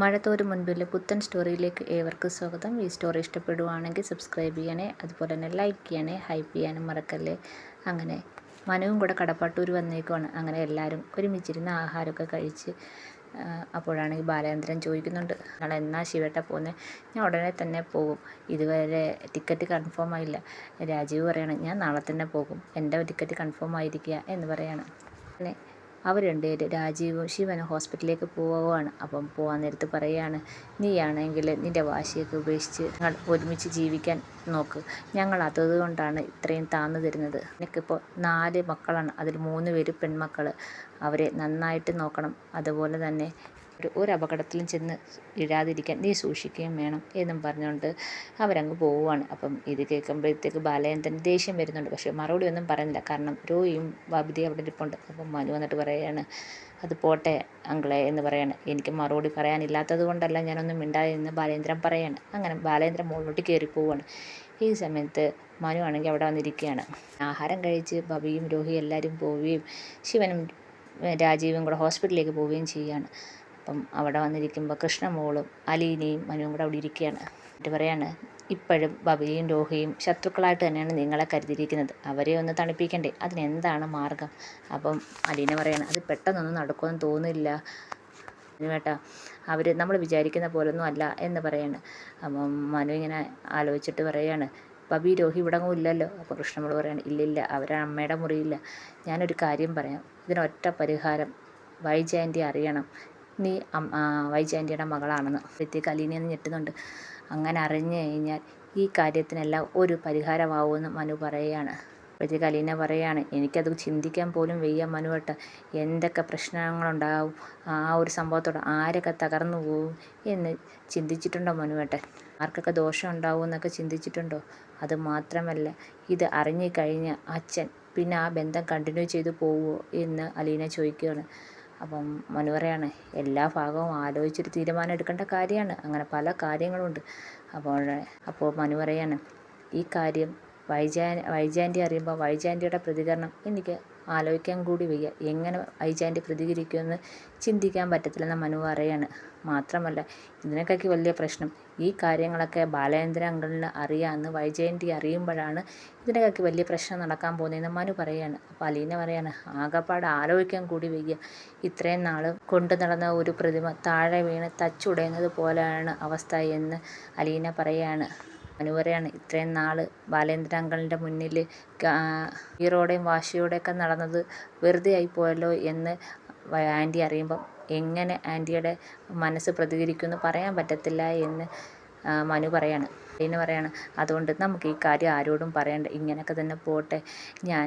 മഴത്തോരു മുൻപിലെ പുത്തൻ സ്റ്റോറിയിലേക്ക് ഏവർക്കും സ്വാഗതം. ഈ സ്റ്റോറി ഇഷ്ടപ്പെടുവാണെങ്കിൽ സബ്സ്ക്രൈബ് ചെയ്യണേ അതുപോലെ തന്നെ ലൈക്ക് ചെയ്യണേ ഹൈപ്പ് ചെയ്യാനും മറക്കല്ലേ? അങ്ങനെ മനുവും കൂടെ കടപ്പാട്ടൂർ വന്നേക്കുവാണ്. അങ്ങനെ എല്ലാവരും ഒരുമിച്ചിരുന്ന് ആഹാരമൊക്കെ കഴിച്ച് അപ്പോഴാണ് അപ്പോഴാണെങ്കിൽ ബാലചന്ദ്രൻ ചോദിക്കുന്നുണ്ട് നാളെ എന്നാ ശിവേട്ട പോകുന്നത് ഞാൻ ഉടനെ തന്നെ പോകും. ഇതുവരെ ടിക്കറ്റ് കൺഫേം ആയില്ല. രാജീവ് പറയാണ് ഞാൻ നാളെ തന്നെ പോകും. എന്റെ ടിക്കറ്റ് കൺഫേം ആയിരിക്കുക എന്ന് പറയാണ്. പിന്നെ അവർ രണ്ടുപേരും രാജീവും ശിവനും ഹോസ്പിറ്റലിലേക്ക് പോവുകയാണ്. അപ്പം പോകാൻ നേരത്ത് പറയാണ് നീയാണെങ്കിൽ നിന്റെ വാശിയൊക്കെ ഉപേക്ഷിച്ച് ഞങ്ങൾ ഒരുമിച്ച് ജീവിക്കാൻ നോക്ക്. ഞങ്ങൾ അതുകൊണ്ടാണ് ഇത്രയും താന്നു തരുന്നത്. എനിക്കിപ്പോൾ നാല് മക്കളാണ്. അതിൽ മൂന്ന് പേര് പെൺമക്കൾ അവരെ നന്നായിട്ട് നോക്കണം. അതുപോലെ തന്നെ ഒരു ഒരു അപകടത്തിലും ചെന്ന് വീഴാതിരിക്കാൻ നീ സൂക്ഷിക്കുകയും വേണം എന്നും പറഞ്ഞുകൊണ്ട് അവരങ്ങ് പോവുകയാണ്. അപ്പം ഇത് കേൾക്കുമ്പോഴത്തേക്ക് ബാലചന്ദ്രൻ ദേഷ്യം വരുന്നുണ്ട്. പക്ഷേ മറുപടി ഒന്നും പറയുന്നില്ല. കാരണം രോഹിയും ബാബിതയും അവിടെ ഇരിപ്പുണ്ട്. അപ്പം മനു വന്നിട്ട് പറയുകയാണ് അത് പോട്ടെ അങ്കിളെ എന്ന് പറയാണ്. എനിക്ക് മറുപടി പറയാനില്ലാത്തത് കൊണ്ടല്ല ഞാനൊന്നും മിണ്ടാതിരുന്ന് ബാലേന്ദ്രൻ പറയാണ്. അങ്ങനെ ബാലേന്ദ്രൻ മുകളിലോട്ട് കയറി പോവുകയാണ്. ഈ സമയത്ത് മനു ആണെങ്കിൽ അവിടെ വന്നിരിക്കുകയാണ്. ആഹാരം കഴിച്ച് ബബിയും രോഹിയും എല്ലാവരും പോവുകയും ശിവനും രാജീവും കൂടെ ഹോസ്പിറ്റലിലേക്ക് പോവുകയും ചെയ്യുകയാണ്. അപ്പം അവിടെ വന്നിരിക്കുമ്പോൾ കൃഷ്ണമോളും അലീനയും മനുവും കൂടെ അവിടെ ഇരിക്കുകയാണ്. എന്നിട്ട് പറയാണ് ഇപ്പോഴും ബബിയും രോഹിയും ശത്രുക്കളായിട്ട് തന്നെയാണ് നിങ്ങളെ കരുതിയിരിക്കുന്നത്. അവരെ ഒന്ന് തണുപ്പിക്കണ്ടേ? അതിനെന്താണ് മാർഗം? അപ്പം അലീന പറയാണ് അത് പെട്ടെന്നൊന്നും നടക്കുമെന്ന് തോന്നില്ല വേട്ടാ അവർ നമ്മൾ വിചാരിക്കുന്ന പോലൊന്നും അല്ല എന്ന് പറയാണ്. അപ്പം മനു ഇങ്ങനെ ആലോചിച്ചിട്ട് പറയാണ് ബബി രോഹി ഇവിടങ്ങും ഇല്ലല്ലോ? അപ്പോൾ കൃഷ്ണമോൾ പറയാണ് ഇല്ലില്ല അവരെ അമ്മയുടെ മുറിയില്ല. ഞാനൊരു കാര്യം പറയാം. ഇതിനൊറ്റ പരിഹാരം വൈജയന്തി അറിയണം. നീ വൈജയന്തിയുടെ മകളാണെന്ന് അപ്പോഴത്തേക്ക് അലീനെ ഒന്ന് ഞെട്ടുന്നുണ്ട്. അങ്ങനെ അറിഞ്ഞു കഴിഞ്ഞാൽ ഈ കാര്യത്തിനെല്ലാം ഒരു പരിഹാരമാവുമെന്ന് മനു പറയുകയാണ്. അപ്പോഴത്തേക്ക് അലീന പറയുകയാണ് എനിക്കത് ചിന്തിക്കാൻ പോലും വയ്യ മനുവേട്ട എന്തൊക്കെ പ്രശ്നങ്ങളുണ്ടാവും? ആ ഒരു സംഭവത്തോട് ആരൊക്കെ തകർന്നു പോകും എന്ന് ചിന്തിച്ചിട്ടുണ്ടോ മനുവേട്ടൻ ആർക്കൊക്കെ ദോഷം ഉണ്ടാവും എന്നൊക്കെ ചിന്തിച്ചിട്ടുണ്ടോ? അത് മാത്രമല്ല ഇത് അറിഞ്ഞു കഴിഞ്ഞ അച്ഛൻ പിന്നെ ആ ബന്ധം കണ്ടിന്യൂ ചെയ്തു പോവുമോ എന്ന് അലീന ചോദിക്കുകയാണ്. അപ്പം മനു പറയാണ് എല്ലാ ഭാഗവും ആലോചിച്ചൊരു തീരുമാനം എടുക്കേണ്ട കാര്യമാണ്. അങ്ങനെ പല കാര്യങ്ങളുണ്ട്. അപ്പോൾ അപ്പോൾ മനു പറയാണ് ഈ കാര്യം വൈജാ വൈജാന്റി അറിയുമ്പോൾ വൈജാന്റിയുടെ പ്രതികരണം എനിക്ക് ആലോചിക്കാൻ കൂടി വയ്യ. എങ്ങനെ ഐജാന്റെ പ്രതികരിക്കുമെന്ന് ചിന്തിക്കാൻ പറ്റത്തില്ലെന്ന് മനു പറയാണ്. മാത്രമല്ല ഇതിനൊക്കെ വലിയ പ്രശ്നം ഈ കാര്യങ്ങളൊക്കെ ബാലേന്ദ്ര അങ്കിളിന് അറിയാമെന്ന് വൈജയന്തി അറിയുമ്പോഴാണ് ഇതിനൊക്കെ വലിയ പ്രശ്നം നടക്കാൻ പോകുന്നതെന്ന് മനു പറയാണ്. അപ്പോൾ അലീന പറയാണ് ആകപ്പാട് ആലോചിക്കാൻ കൂടി വയ്യ. ഇത്രയും നാൾ കൊണ്ടു നടന്ന ഒരു പ്രതിമ താഴെ വീണ് തച്ചുടയുന്നത് പോലെയാണ് അവസ്ഥ എന്ന് അലീന പറയാണ്. മനു പറയാണ് ഇത്രയും നാൾ ബാലേന്ദ്ര അങ്കളിന്റെ മുന്നിൽ ഹീറോടെയും വാശിയോടെയൊക്കെ നടന്നത് വെറുതെ ആയിപ്പോയല്ലോ എന്ന് ആന്റി അറിയുമ്പം എങ്ങനെ ആന്റിയുടെ മനസ്സ് പ്രതികരിക്കുമെന്ന് പറയാൻ പറ്റത്തില്ല എന്ന് മനു പറയാണ്. പിന്നെ പറയാണ് അതുകൊണ്ട് നമുക്ക് ഈ കാര്യം ആരോടും പറയണ്ട ഇങ്ങനെയൊക്കെ തന്നെ പോട്ടെ. ഞാൻ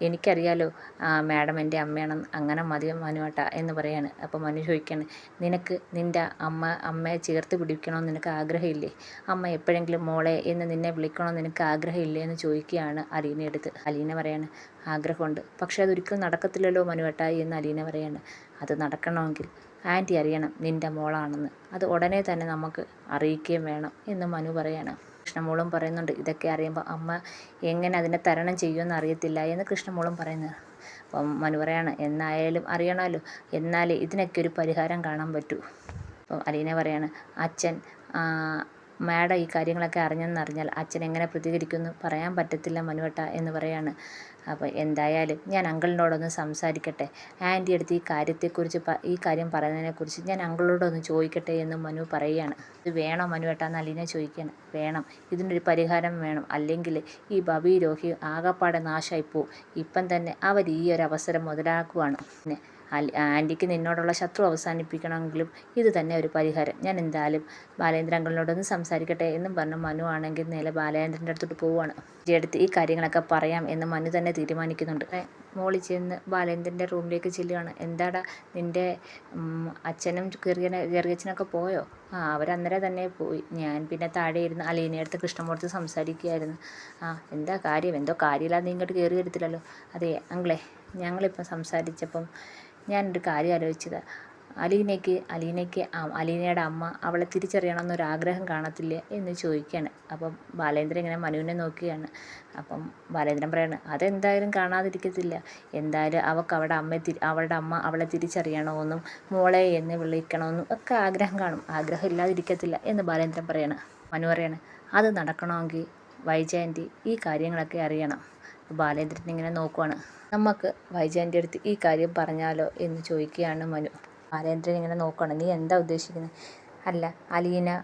എനിക്കറിയാലോ ആ, മാഡം എന്റെ അമ്മയാണെന്ന് അങ്ങനെ മതി മനുവേട്ടാ എന്ന് പറയാണ്. അപ്പോൾ മനു ചോദിക്കാണ് നിനക്ക് നിന്റെ അമ്മ അമ്മയെ ചേർത്ത് പിടിക്കണമെന്ന് നിനക്ക് ആഗ്രഹമില്ലേ? അമ്മ എപ്പോഴെങ്കിലും മോളെ എന്ന് നിന്നെ വിളിക്കണമെന്ന് നിനക്ക് ആഗ്രഹമില്ലേ എന്ന് ചോദിക്കുകയാണ് അലീന എടുത്ത് അലീന പറയാണ് ആഗ്രഹമുണ്ട്. പക്ഷേ അതൊരിക്കലും നടക്കത്തില്ലല്ലോ മനുവേട്ട എന്ന് അലീന പറയാണ്. അത് നടക്കണമെങ്കിൽ ആന്റി അറിയണം നിന്റെ മോളാണെന്ന്. അത് ഉടനെ തന്നെ നമുക്ക് അറിയിക്കുകയും വേണം എന്ന് മനു പറയാണ്. കൃഷ്ണമോളും പറയുന്നുണ്ട്. ഇതൊക്കെ അറിയുമ്പോൾ അമ്മ എങ്ങനെ അതിനെ തരണം ചെയ്യുമെന്ന് അറിയത്തില്ല എന്ന് കൃഷ്ണമോളും പറയുന്നത് അപ്പം മനു പറയാണ് എന്നായാലും അറിയണമല്ലോ. എന്നാലേ ഇതിനൊക്കെ ഒരു പരിഹാരം കാണാൻ പറ്റൂ. അപ്പം അലീന പറയാണ് അച്ഛൻ മാഡം ഈ കാര്യങ്ങളൊക്കെ അറിഞ്ഞെന്നറിഞ്ഞാൽ അച്ഛൻ എങ്ങനെ പ്രതികരിക്കുമെന്ന് പറയാൻ പറ്റത്തില്ല മനുവേട്ട എന്ന് പറയാണ്. അപ്പോൾ എന്തായാലും ഞാൻ അങ്കിളിനോടൊന്ന് സംസാരിക്കട്ടെ. ആന്റി അടുത്ത് ഈ കാര്യത്തെക്കുറിച്ച് ഈ കാര്യം പറയുന്നതിനെക്കുറിച്ച് ഞാൻ അങ്കിളോടൊന്ന് ചോദിക്കട്ടെ എന്ന് മനു പറയുകയാണ്. ഇത് വേണോ മനു എന്ന് അലീന ചോദിക്കുകയാണ്. വേണം. ഇതിനൊരു പരിഹാരം വേണം. അല്ലെങ്കിൽ ഈ ഭവി രോഹി ആകപ്പാടെ നാശമായിപ്പോവും ഇപ്പം തന്നെ അവർ ഈ ഒരു അവസരം മുതലാക്കുവാണ്. പിന്നെ ആന്റിക്ക് നിന്നോടുള്ള ശത്രു അവസാനിപ്പിക്കണമെങ്കിലും ഇത് തന്നെ ഒരു പരിഹാരം. ഞാൻ എന്തായാലും ബാലേന്ദ്രൻ അങ്കിളിനോടൊന്ന് സംസാരിക്കട്ടെ എന്നും പറഞ്ഞു മനു ആണെങ്കിൽ നേരെ ബാലേന്ദ്രന്റെ അടുത്തോട്ട് പോവുകയാണ് അടുത്ത് ഈ കാര്യങ്ങളൊക്കെ പറയാം എന്ന് മനു തന്നെ തീരുമാനിക്കുന്നുണ്ട്. മോളി ചെന്ന് ബാലേന്ദ്രന്റെ റൂമിലേക്ക് ചെല്ലുകയാണ് എന്താടാ നിന്റെ അച്ഛനും കീറിയനെ കീറിയച്ഛനൊക്കെ പോയോ? ആ അവരന്നേരം തന്നെ പോയി. ഞാൻ പിന്നെ താഴെ ഇരുന്ന് അലീനയടുത്ത് കൃഷ്ണമൂർത്തി സംസാരിക്കുകയായിരുന്നു. ആ എന്താ കാര്യം? എന്തോ കാര്യമില്ലാതെ ഇങ്ങോട്ട് കയറി വരത്തില്ലല്ലോ. അതെ അങ്കിളെ ഞങ്ങളിപ്പം സംസാരിച്ചപ്പം ഞാനൊരു കാര്യം ആലോചിച്ചത്. അലീനയ്ക്ക് അലീനയ്ക്ക് അലീനയുടെ അമ്മ അവളെ തിരിച്ചറിയണമെന്നൊരാഗ്രഹം കാണത്തില്ലേ എന്ന് ചോദിക്കുകയാണ്. അപ്പം ബാലേന്ദ്രൻ ഇങ്ങനെ മനുവിനെ നോക്കുകയാണ്. അപ്പം ബാലേന്ദ്രൻ പറയാണ് അതെന്തായാലും കാണാതിരിക്കത്തില്ല. എന്തായാലും അവൾക്ക് അവളുടെ അമ്മയെ തിരി അവളുടെ അമ്മ അവളെ തിരിച്ചറിയണമെന്നും മോളെ എന്ന് വിളിക്കണമെന്നും ഒക്കെ ആഗ്രഹം കാണും. ആഗ്രഹം ഇല്ലാതിരിക്കത്തില്ല എന്ന് ബാലേന്ദ്രൻ പറയാണ്. മനു പറയാണ് അത് നടക്കണമെങ്കിൽ വൈജയന്തി ഈ കാര്യങ്ങളൊക്കെ അറിയണം. ബാലേന്ദ്രൻ ഇങ്ങനെ നോക്കുവാണ്. നമുക്ക് വൈജയന്റെ അടുത്ത് ഈ കാര്യം പറഞ്ഞാലോ? എന്ന് ചോദിക്കുകയാണ് മനു. ബാലേന്ദ്രൻ ഇങ്ങനെ നോക്കുകയാണ് നീ എന്താ ഉദ്ദേശിക്കുന്നത് അല്ല അലീന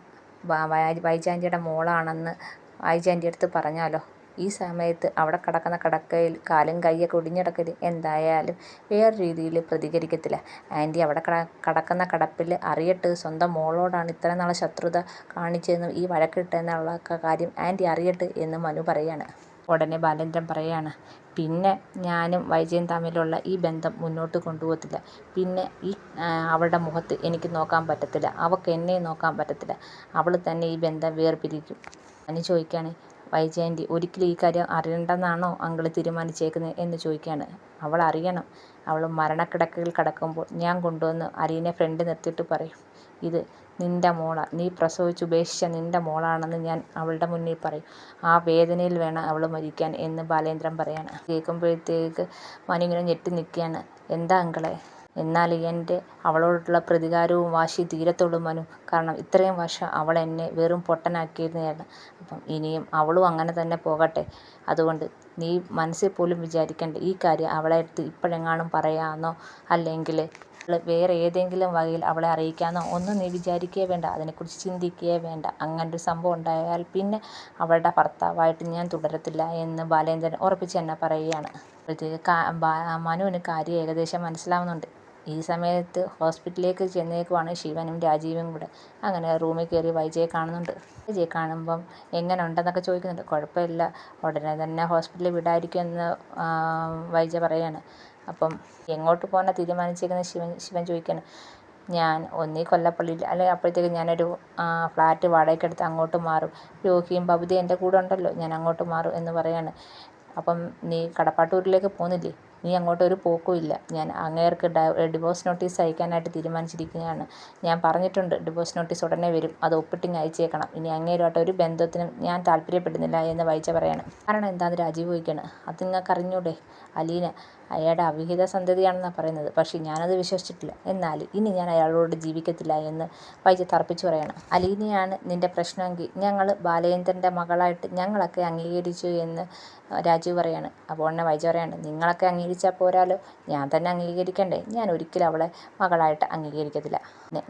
വൈജാന്റെ മോളാണെന്ന് വൈജാന്റെ അടുത്ത് പറഞ്ഞാലോ? ഈ സമയത്ത് അവിടെ കിടക്കുന്ന കിടക്കയിൽ കാലും കൈയൊക്കെ ഒടിഞ്ഞിടക്കൽ എന്തായാലും വേറെ രീതിയിൽ പ്രതികരിക്കത്തില്ല. ആന്റി അവിടെ കിട കിടക്കുന്ന കിടപ്പിൽ അറിയട്ട് സ്വന്തം മോളോടാണ് ഇത്ര നാളെ ശത്രുത കാണിച്ചതെന്നും ഈ വഴക്കിട്ടെന്നുള്ള കാര്യം ആന്റി അറിയട്ട് എന്ന് മനു പറയാണ് ഉടനെ ബാലേന്ദ്രൻ പറയാണ് പിന്നെ ഞാനും വൈജയും തമ്മിലുള്ള ഈ ബന്ധം മുന്നോട്ട് കൊണ്ടുപോകത്തില്ല. പിന്നെ ഈ അവളുടെ മുഖത്ത് എനിക്ക് നോക്കാൻ പറ്റത്തില്ല. അവൾക്ക് എന്നെ നോക്കാൻ പറ്റത്തില്ല. അവൾ തന്നെ ഈ ബന്ധം വേർപിരിക്കും. അനു ചോദിക്കുകയാണ് വൈജയന്തി ഒരിക്കലും ഈ കാര്യം അറിയണ്ടെന്നാണോ അങ്കിൾ തീരുമാനിച്ചേക്കുന്നത് എന്ന് ചോദിക്കുകയാണ് അവൾ അറിയണം അവൾ മരണക്കിടക്കയിൽ കിടക്കുമ്പോൾ ഞാൻ കൊണ്ടുവന്ന് അരിയനെ ഫ്രണ്ട് നിർത്തിയിട്ട് പറയും. ഇത് നിന്റെ മോളാ. നീ പ്രസവിച്ച് ഉപേക്ഷിച്ച നിന്റെ മോളാണെന്ന് ഞാൻ അവളുടെ മുന്നിൽ പറയും. ആ വേദനയിൽ വേണം അവൾ മരിക്കാൻ എന്ന് ബാലേന്ദ്രൻ പറയാണ്. മനു ഇങ്ങനെ ഞെട്ടി നിൽക്കുകയാണ്. എന്താ അങ്കളെ? എന്നാൽ എന്റെ അവളോടുള്ള പ്രതികാരവും വാശി തീരത്തുള്ളൂ മനു. കാരണം ഇത്രയും വർഷം അവൾ എന്നെ വെറും പൊട്ടനാക്കിയിരുന്നതാണ് അപ്പം ഇനിയും അവളും അങ്ങനെ തന്നെ പോകട്ടെ. അതുകൊണ്ട് നീ മനസ്സിൽ പോലും വിചാരിക്കേണ്ട. ഈ കാര്യം അവളെ അടുത്ത് ഇപ്പോഴെങ്ങാനും പറയാമെന്നോ അല്ലെങ്കിൽ വേറെ ഏതെങ്കിലും വകയിൽ അവളെ അറിയിക്കാമെന്നോ ഒന്നും നീ വിചാരിക്കുകയേ വേണ്ട. അതിനെക്കുറിച്ച് ചിന്തിക്കുകയേ വേണ്ട. അങ്ങനൊരു സംഭവം ഉണ്ടായാൽ പിന്നെ അവളുടെ ഭർത്താവായിട്ട് ഞാൻ തുടരത്തില്ല എന്ന് ബാലേന്ദ്രൻ ഉറപ്പിച്ച് തന്നെ പറയുകയാണ്. മനുവിന് കാര്യം ഏകദേശം മനസ്സിലാവുന്നുണ്ട്. ഈ സമയത്ത് ഹോസ്പിറ്റലിലേക്ക് ചെന്നേക്കുവാണ് ശിവനും രാജീവും കൂടെ. അങ്ങനെ റൂമിൽ കയറി വൈജയെ കാണുന്നുണ്ട്. വൈജയെ കാണുമ്പം എങ്ങനെ ഉണ്ടെന്നൊക്കെ ചോദിക്കുന്നുണ്ട്. കുഴപ്പമില്ല. ഉടനെ തന്നെ ഹോസ്പിറ്റലിൽ വിടായിരിക്കും എന്ന് വൈജ പറയാണ്. അപ്പം എങ്ങോട്ട് പോകാനാണ് തീരുമാനിച്ചിരിക്കുന്നത്? ശിവൻ ശിവൻ ചോദിക്കാണ്. ഞാൻ ഒന്നീ കൊല്ലപ്പള്ളിയിൽ അല്ലെങ്കിൽ അപ്പോഴത്തേക്ക് ഞാനൊരു ഫ്ലാറ്റ് വാടകയ്ക്കെടുത്ത് അങ്ങോട്ട് മാറും. രോഹിയും ബബുദയും എന്റെ കൂടെ ഉണ്ടല്ലോ ഞാൻ അങ്ങോട്ട് മാറും എന്ന് പറയാണ്. അപ്പം നീ കടപ്പാട്ടൂരിലേക്ക് പോകുന്നില്ലേ നീ അങ്ങോട്ട് ഒരു പോക്കും ഇല്ല. ഞാൻ അങ്ങേർക്ക് ഡിവോഴ്സ് നോട്ടീസ് അയക്കാനായിട്ട് തീരുമാനിച്ചിരിക്കുകയാണ്. ഞാൻ പറഞ്ഞിട്ടുണ്ട് ഡിവോഴ്സ് നോട്ടീസ് ഉടനെ വരും. അത് ഒപ്പിട്ടിങ് അയച്ചേക്കണം. ഇനി അങ്ങേരുമായിട്ട് ഒരു ബന്ധത്തിനും ഞാൻ താല്പര്യപ്പെടുന്നില്ല എന്ന് വായിച്ച പറയണം. കാരണം എന്താണെന്ന് രാജീവ് ചോദിക്കണം. അത് നിങ്ങൾക്ക് അറിഞ്ഞൂടെ അലീന അയാളുടെ അവിഹിത സന്തതിയാണെന്നാണ് പറയുന്നത്. പക്ഷേ ഞാനത് വിശ്വസിച്ചിട്ടില്ല. എന്നാൽ ഇനി ഞാൻ അയാളോട് ജീവിക്കത്തില്ല എന്ന് വൈജ തർപ്പിച്ചു പറയണം. അലീനയാണ് നിന്റെ പ്രശ്നമെങ്കിൽ ഞങ്ങൾ ബാലേന്ദ്രന്റെ മകളായിട്ട് ഞങ്ങളൊക്കെ അംഗീകരിച്ചു എന്ന് രാജീവ് പറയാണ്. അപ്പോൾ ഉടനെ വൈജ പറയാണ് നിങ്ങളൊക്കെ അംഗീകരിച്ചാൽ പോരാലോ? ഞാൻ തന്നെ അംഗീകരിക്കണ്ടേ? ഞാൻ ഒരിക്കലും അവളെ മകളായിട്ട് അംഗീകരിക്കത്തില്ല.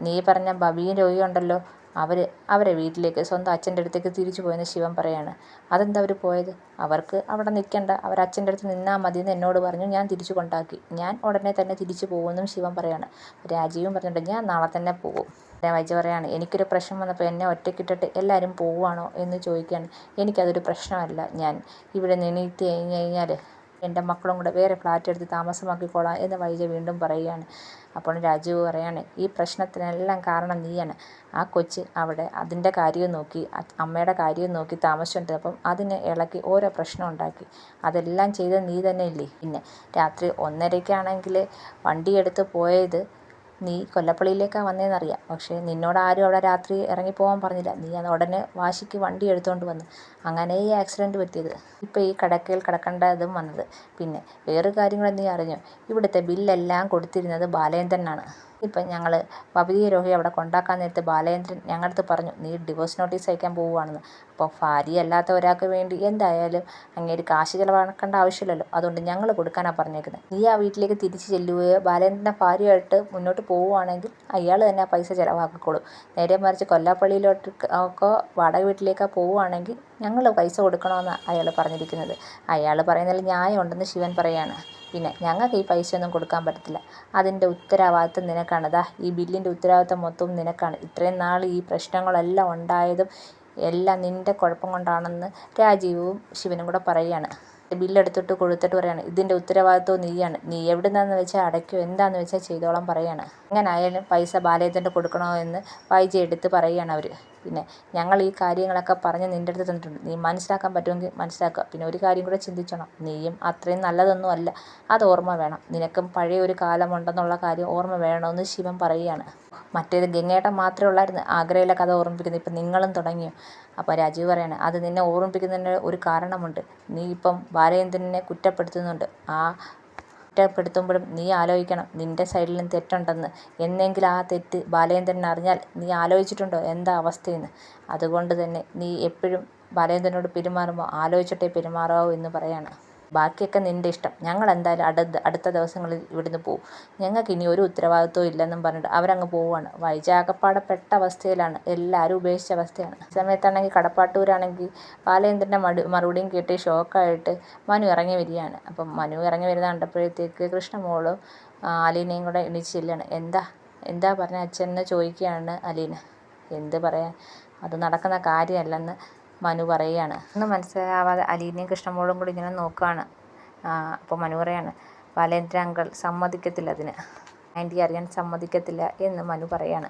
നീ പറഞ്ഞ ബബിയും രോഗിയും ഉണ്ടല്ലോ. അവർ അവരെ വീട്ടിലേക്ക് സ്വന്തം അച്ഛന്റെ അടുത്തേക്ക് തിരിച്ചു പോയെന്ന് ശിവൻ പറയാണ്. അതെന്താ അവർ പോയത്? അവർക്ക് അവിടെ നിൽക്കണ്ട. അവർ അച്ഛന്റെ അടുത്ത് നിന്നാൽ മതി എന്ന് എന്നോട് പറഞ്ഞു. ഞാൻ തിരിച്ചു കൊണ്ടാക്കി. ഞാൻ ഉടനെ തന്നെ തിരിച്ചു പോകുമെന്നും ശിവൻ പറയാണ്. രാജീവും പറഞ്ഞിട്ട് ഞാൻ നാളെ തന്നെ പോകും. വൈജ പറയാണ് എനിക്കൊരു പ്രശ്നം വന്നപ്പോൾ എന്നെ ഒറ്റക്കിട്ടിട്ട് എല്ലാവരും പോവുകയാണോ? എന്ന് ചോദിക്കുകയാണ്. എനിക്കതൊരു പ്രശ്നമല്ല ഞാൻ. ഇവിടെ നിന്നിട്ട് കഴിഞ്ഞ് കഴിഞ്ഞാൽ എന്റെ മക്കളും കൂടെ വേറെ ഫ്ലാറ്റ് എടുത്ത് താമസമാക്കിക്കോളാം എന്ന് വൈജ വീണ്ടും പറയുകയാണ്. അപ്പോൾ രാജു പറയാണ് ഈ പ്രശ്നത്തിനെല്ലാം കാരണം നീയാണ്. ആ കൊച്ച് അവിടെ അതിന്റെ കാര്യവും നോക്കി അമ്മയുടെ കാര്യവും നോക്കി താമസിച്ചുകൊണ്ട് അപ്പം അതിനെ ഇളക്കി ഓരോ പ്രശ്നം ഉണ്ടാക്കി. അതെല്ലാം ചെയ്തത് നീ തന്നെ ഇല്ലേ പിന്നെ രാത്രി ഒന്നരയ്ക്കാണെങ്കിൽ വണ്ടിയെടുത്ത് പോയത് നീ കൊല്ലപ്പള്ളിയിലേക്കാണ് വന്നതെന്നറിയാം പക്ഷേ നിന്നോട് ആരും അവിടെ രാത്രി ഇറങ്ങിപ്പോകാൻ പറഞ്ഞില്ല. നീ അത് ഉടനെ വാശിക്ക് വണ്ടി എടുത്തുകൊണ്ട് വന്നു. അങ്ങനെ ഈ ആക്സിഡന്റ് പറ്റിയത്. ഇപ്പോൾ ഈ കിടക്കയിൽ കിടക്കേണ്ടതും വന്നത്. പിന്നെ വേറെ കാര്യങ്ങൾ നീ അറിഞ്ഞോ? ഇവിടുത്തെ ബില്ലെല്ലാം കൊടുത്തിരുന്നത് ബാലേന്ദ്രനാണ്. ഇപ്പം ഞങ്ങൾ ബബിതി രോഹി അവിടെ കൊണ്ടാക്കാൻ നേരത്ത് ബാലേന്ദ്രൻ ഞങ്ങളുടെ അടുത്ത് പറഞ്ഞു നീ ഡിവോഴ്സ് നോട്ടീസ് അയക്കാൻ പോവുകയാണെന്ന് അപ്പോൾ ഭാര്യ അല്ലാത്ത ഒരാൾക്ക് വേണ്ടി എന്തായാലും അങ്ങേര് കാശ് ചിലവാക്കേണ്ട ആവശ്യമില്ലല്ലോ. അതുകൊണ്ട് ഞങ്ങൾ കൊടുക്കാനാണ് പറഞ്ഞേക്കുന്നത് നീ ആ വീട്ടിലേക്ക് തിരിച്ച് ചെല്ലുകയോ ബാലേന്ദ്രന്റെ ഭാര്യയായിട്ട് മുന്നോട്ട് പോവുകയാണെങ്കിൽ അയാൾ തന്നെ ആ പൈസ ചിലവാക്കിക്കോളും. നേരെ മറിച്ച് കൊല്ലാപ്പള്ളിയിലോട്ട് ഒക്കെ വാടക വീട്ടിലേക്കാ പോവുകയാണെങ്കിൽ ഞങ്ങൾ പൈസ കൊടുക്കണമെന്ന് അയാൾ പറഞ്ഞിരിക്കുന്നത്. അയാൾ പറയുന്നതിൽ ന്യായമുണ്ടെന്ന് ശിവൻ പറയാണ്. പിന്നെ ഞങ്ങൾക്ക് ഈ പൈസ ഒന്നും കൊടുക്കാൻ പറ്റത്തില്ല. അതിന്റെ ഉത്തരവാദിത്വം നിനക്കാണതാ ഈ ബില്ലിന്റെ ഉത്തരവാദിത്വം മൊത്തവും നിനക്കാണ്. ഇത്രയും നാൾ ഈ പ്രശ്നങ്ങളെല്ലാം ഉണ്ടായതും എല്ലാം നിന്റെ കുഴപ്പം കൊണ്ടാണെന്ന് രാജീവും ശിവനും കൂടെ പറയുകയാണ്. ബില്ലെടുത്തിട്ട് കൊടുത്തിട്ട് പറയാണ് ഇതിന്റെ ഉത്തരവാദിത്വം നീയാണ്. നീ എവിടെ നിന്നാന്ന് വെച്ചാൽ അടയ്ക്കോ. എന്താണെന്ന് വെച്ചാൽ ചെയ്തോളം പറയാണ് എങ്ങനെ ആയാലും പൈസ ബാലയത്തിന്റെ കൊടുക്കണോ എന്ന് വായിച്ച് എടുത്ത് പറയുകയാണ് അവർ പിന്നെ ഞങ്ങൾ ഈ കാര്യങ്ങളൊക്കെ പറഞ്ഞ് നിന്റെ അടുത്ത് തന്നിട്ടുണ്ട്. നീ മനസ്സിലാക്കാൻ പറ്റുമെങ്കിൽ മനസ്സിലാക്കുക. പിന്നെ ഒരു കാര്യം കൂടെ ചിന്തിച്ചോണം. നീയും അത്രയും നല്ലതൊന്നും അല്ല. അത് ഓർമ്മ വേണം. നിനക്കും പഴയ ഒരു കാലമുണ്ടെന്നുള്ള കാര്യം ഓർമ്മ വേണമെന്ന് ശിവൻ പറയുകയാണ്. മറ്റേത് ഗംഗേട്ടൻ മാത്രമേ ഉള്ളായിരുന്നു. ആഗ്രയിലെ കഥ ഓർമ്മിപ്പിക്കുന്നത് ഇപ്പം നിങ്ങളും തുടങ്ങിയോ? അപ്പോൾ രാജീവ് പറയാണ് അത് നിന്നെ ഓർമ്മിപ്പിക്കുന്നതിന് ഒരു കാരണമുണ്ട്. നീ ഇപ്പം ബാലചന്ദ്രനെ കുറ്റപ്പെടുത്തുന്നുണ്ട്. ആ കുറ്റപ്പെടുത്തുമ്പോഴും നീ ആലോചിക്കണം. നിന്റെ സൈഡിലും തെറ്റുണ്ടെന്ന്. എന്നെങ്കിലും ആ തെറ്റ് ബാലേന്ദ്രൻ അറിഞ്ഞാൽ നീ ആലോചിച്ചിട്ടുണ്ടോ? എന്താ അവസ്ഥയെന്ന്? അതുകൊണ്ട് തന്നെ നീ എപ്പോഴും ബാലേന്ദ്രനോട് പെരുമാറുമ്പോൾ ആലോചിച്ചിട്ടേ പെരുമാറാവൂ എന്ന് പറയാണ്. ബാക്കിയൊക്കെ നിന്റെ ഇഷ്ടം. ഞങ്ങൾ എന്തായാലും അടുത്ത അടുത്ത ദിവസങ്ങളിൽ ഇവിടുന്ന് പോവും. ഞങ്ങൾക്ക് ഇനി ഒരു ഉത്തരവാദിത്വവും ഇല്ലെന്നും പറഞ്ഞിട്ട് അവരങ്ങ് പോവുകയാണ് വൈജാകപ്പാടെ പെട്ട അവസ്ഥയിലാണ്. എല്ലാവരും ഉപേക്ഷിച്ച അവസ്ഥയാണ്. സമയത്താണെങ്കിൽ കടപ്പാട്ടൂരാണെങ്കിൽ ബാലചന്ദ്രന്റെ മടു മറുപടിയും കേട്ട് ഷോക്കായിട്ട് മനു ഇറങ്ങി വരികയാണ്. അപ്പം മനു ഇറങ്ങി വരുന്ന കണ്ടപ്പോഴത്തേക്ക് കൃഷ്ണമോളും അലീനയും കൂടെ എണീച്ച് ചെല്ലുകയാണ് എന്താ എന്താ പറഞ്ഞ അച്ഛൻ ചോദിക്കുകയാണ് അലീന. എന്ത് പറയാൻ? അത് നടക്കുന്ന കാര്യമല്ലെന്ന് മനു പറയുകയാണ്. ഒന്നും മനസ്സിലാവാതെ അലീനയും കൃഷ്ണമോളും കൂടി ഇങ്ങനെ നോക്കുകയാണ് അപ്പോൾ മനു പറയാണ് ബാലേന്ദ്ര അങ്കിൾ സമ്മതിക്കത്തില്ല അതിന്. ആന്റി അറിയാൻ സമ്മതിക്കത്തില്ല എന്ന് മനു പറയാണ്.